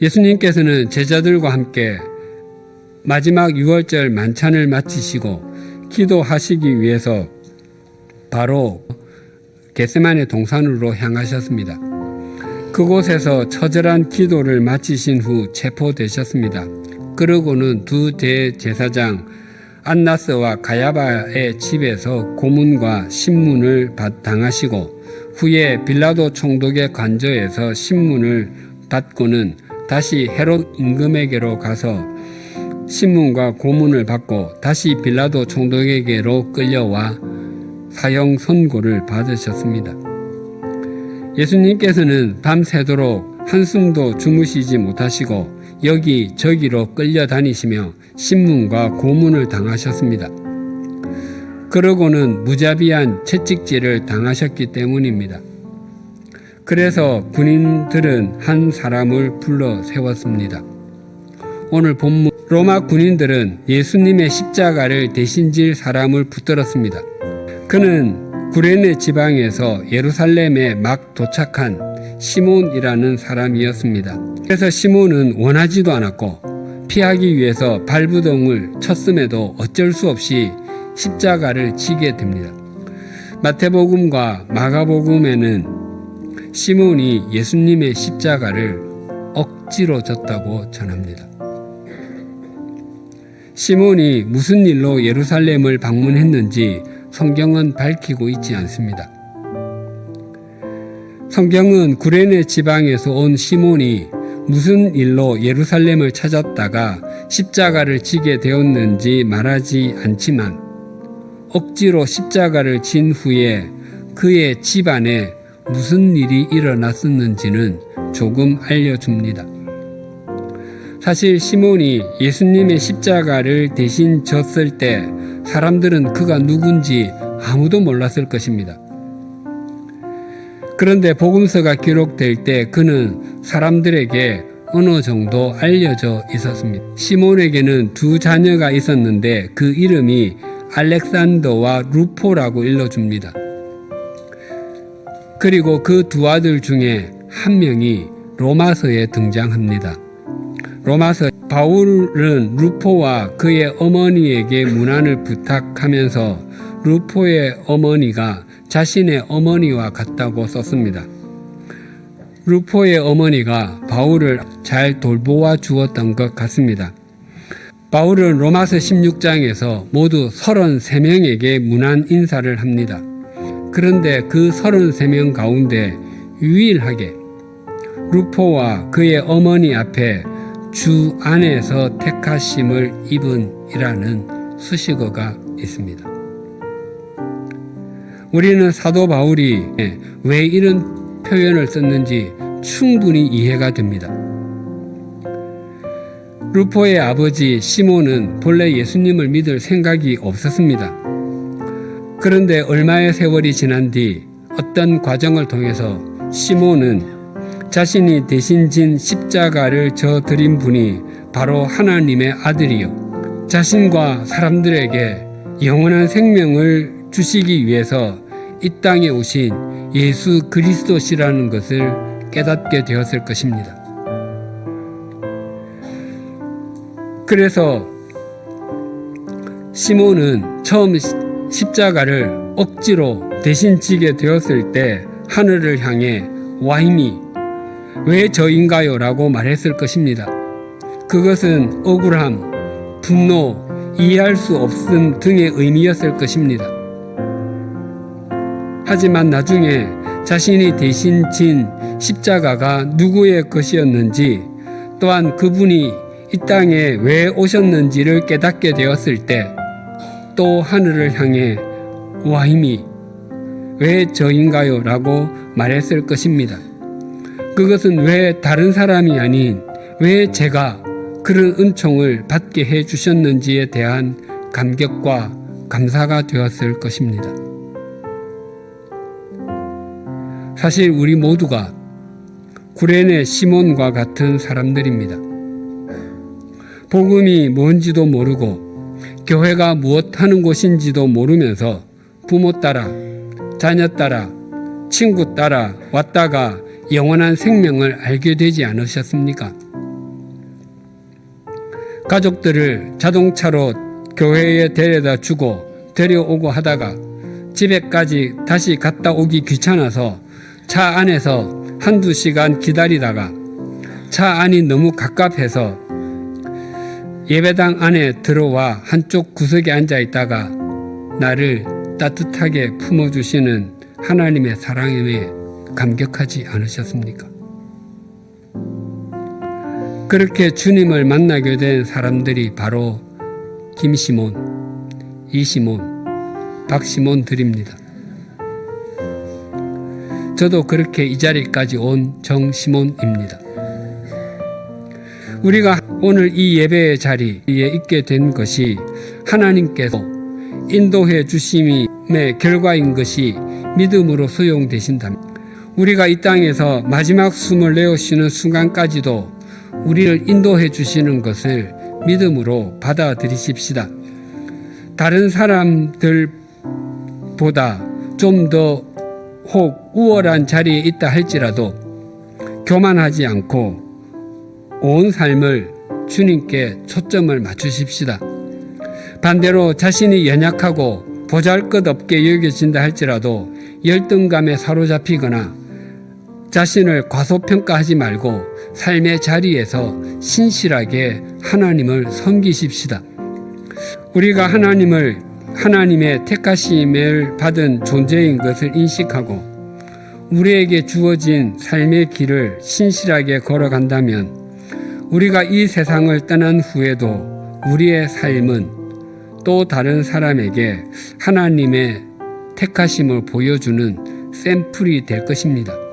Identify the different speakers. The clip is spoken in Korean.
Speaker 1: 예수님께서는 제자들과 함께 마지막 6월절 만찬을 마치시고 기도하시기 위해서 바로 겟세만의 동산으로 향하셨습니다. 그곳에서 처절한 기도를 마치신 후 체포되셨습니다. 그러고는 두 대제사장 안나스와 가야바의 집에서 고문과 신문을 받- 당하시고 후에 빌라도 총독의 관저에서 신문을 받고는 다시 헤롯 임금에게로 가서 신문과 고문을 받고 다시 빌라도 총독에게로 끌려와 사형 선고를 받으셨습니다. 예수님께서는 밤새도록 한숨도 주무시지 못하시고 여기 저기로 끌려다니시며 신문과 고문을 당하셨습니다. 그러고는 무자비한 채찍질을 당하셨기 때문입니다. 그래서 군인들은 한 사람을 불러 세웠습니다. 오늘 본문 로마 군인들은 예수님의 십자가를 대신 질 사람을 붙들었습니다. 그는 구레네 지방에서 예루살렘에 막 도착한 시몬이라는 사람이었습니다. 그래서 시몬은 원하지도 않았고 피하기 위해서 발부동을 쳤음에도 어쩔 수 없이 십자가를 지게 됩니다. 마태복음과 마가복음에는 시몬이 예수님의 십자가를 억지로 졌다고 전합니다. 시몬이 무슨 일로 예루살렘을 방문했는지 성경은 밝히고 있지 않습니다. 성경은 구레네 지방에서 온 시몬이 무슨 일로 예루살렘을 찾았다가 십자가를 지게 되었는지 말하지 않지만 억지로 십자가를 진 후에 그의 집안에 무슨 일이 일어났었는지는 조금 알려줍니다. 사실 시몬이 예수님의 십자가를 대신 졌을 때 사람들은 그가 누군지 아무도 몰랐을 것입니다. 그런데 복음서가 기록될 때 그는 사람들에게 어느 정도 알려져 있었습니다. 시몬에게는 두 자녀가 있었는데 그 이름이 알렉산더와 루포라고 일러줍니다. 그리고 그 두 아들 중에 한 명이 로마서에 등장합니다. 로마서 바울은 루포와 그의 어머니에게 문안을 부탁하면서 루포의 어머니가 자신의 어머니와 같다고 썼습니다. 루포의 어머니가 바울을 잘 돌보아 주었던 것 같습니다. 바울은 로마서 16장에서 모두 33명에게 문안 인사를 합니다. 그런데 그 33명 가운데 유일하게 루포와 그의 어머니 앞에 주 안에서 택하심을 입은 이라는 수식어가 있습니다. 우리는 사도 바울이 왜 이런 표현을 썼는지 충분히 이해가 됩니다. 루포의 아버지 시몬은 본래 예수님을 믿을 생각이 없었습니다. 그런데 얼마의 세월이 지난 뒤 어떤 과정을 통해서 시몬은 자신이 대신 진 십자가를 져 드린 분이 바로 하나님의 아들이요. 자신과 사람들에게 영원한 생명을 주시기 위해서 이 땅에 오신 예수 그리스도시라는 것을 깨닫게 되었을 것입니다. 그래서 시몬은 처음 십자가를 억지로 대신 지게 되었을 때 하늘을 향해 와임이 왜 저인가요? 라고 말했을 것입니다. 그것은 억울함, 분노, 이해할 수 없음 등의 의미였을 것입니다. 하지만 나중에 자신이 대신 진 십자가가 누구의 것이었는지 또한 그분이 이 땅에 왜 오셨는지를 깨닫게 되었을 때 또 하늘을 향해 와임이 왜 저인가요? 라고 말했을 것입니다. 그것은 왜 다른 사람이 아닌 왜 제가 그런 은총을 받게 해 주셨는지에 대한 감격과 감사가 되었을 것입니다. 사실 우리 모두가 구레네 시몬과 같은 사람들입니다. 복음이 뭔지도 모르고 교회가 무엇 하는 곳인지도 모르면서 부모 따라 자녀 따라 친구 따라 왔다가 영원한 생명을 알게 되지 않으셨습니까? 가족들을 자동차로 교회에 데려다 주고 데려오고 하다가 집에까지 다시 갔다 오기 귀찮아서 차 안에서 한두 시간 기다리다가 차 안이 너무 갑갑해서 예배당 안에 들어와 한쪽 구석에 앉아 있다가 나를 따뜻하게 품어주시는 하나님의 사랑에 감격하지 않으셨습니까? 그렇게 주님을 만나게 된 사람들이 바로 김시몬, 이시몬, 박시몬들입니다. 저도 그렇게 이 자리까지 온 정시몬입니다. 우리가 오늘 이 예배의 자리에 있게 된 것이 하나님께서 인도해 주심의 결과인 것이 믿음으로 수용되신다면 우리가 이 땅에서 마지막 숨을 내어쉬는 순간까지도 우리를 인도해 주시는 것을 믿음으로 받아들이십시다. 다른 사람들보다 좀 더 혹 우월한 자리에 있다 할지라도 교만하지 않고 온 삶을 주님께 초점을 맞추십시다. 반대로 자신이 연약하고 보잘 것 없게 여겨진다 할지라도 열등감에 사로잡히거나 자신을 과소평가하지 말고 삶의 자리에서 신실하게 하나님을 섬기십시다. 우리가 하나님을 하나님의 택하심을 받은 존재인 것을 인식하고 우리에게 주어진 삶의 길을 신실하게 걸어간다면 우리가 이 세상을 떠난 후에도 우리의 삶은 또 다른 사람에게 하나님의 택하심을 보여주는 샘플이 될 것입니다.